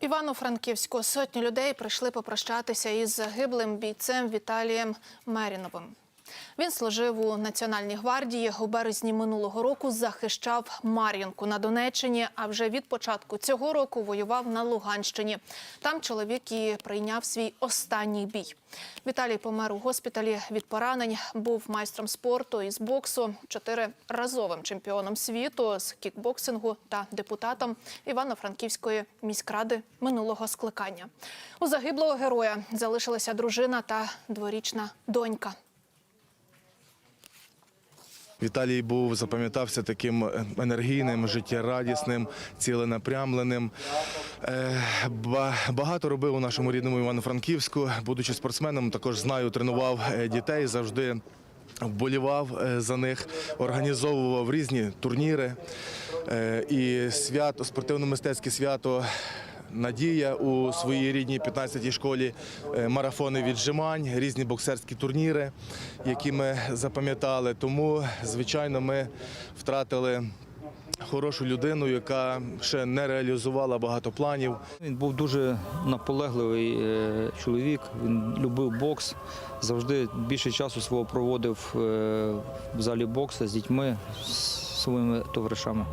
Івано-Франківську сотні людей прийшли попрощатися із загиблим бійцем Віталієм Меріновим. Він служив у Національній гвардії. У березні минулого року захищав Мар'їнку на Донеччині. А вже від початку цього року воював на Луганщині. Там чоловік і прийняв свій останній бій. Віталій помер у госпіталі від поранень. Був майстром спорту із боксу, чотириразовим чемпіоном світу з кікбоксингу та депутатом Івано-Франківської міськради минулого скликання. У загиблого героя залишилася дружина та дворічна донька. Віталій був запам'ятався таким енергійним, життєрадісним, ціленапрямленим. Е, Багато робив у нашому рідному Івано-Франківську. Будучи спортсменом, також знаю, тренував е, дітей завжди. Вболівав е, за них, організовував різні турніри і свято, спортивно-мистецьке свято Надія у своїй рідній 15-й школі, е, марафони віджимань, різні боксерські турніри, які ми запам'ятали. Тому, звичайно, ми втратили хорошу людину, яка ще не реалізувала багато планів. Він був дуже наполегливий е, чоловік. Він любив бокс. Завжди більше часу свого проводив е, в залі боксу з дітьми, з своїми товаришами.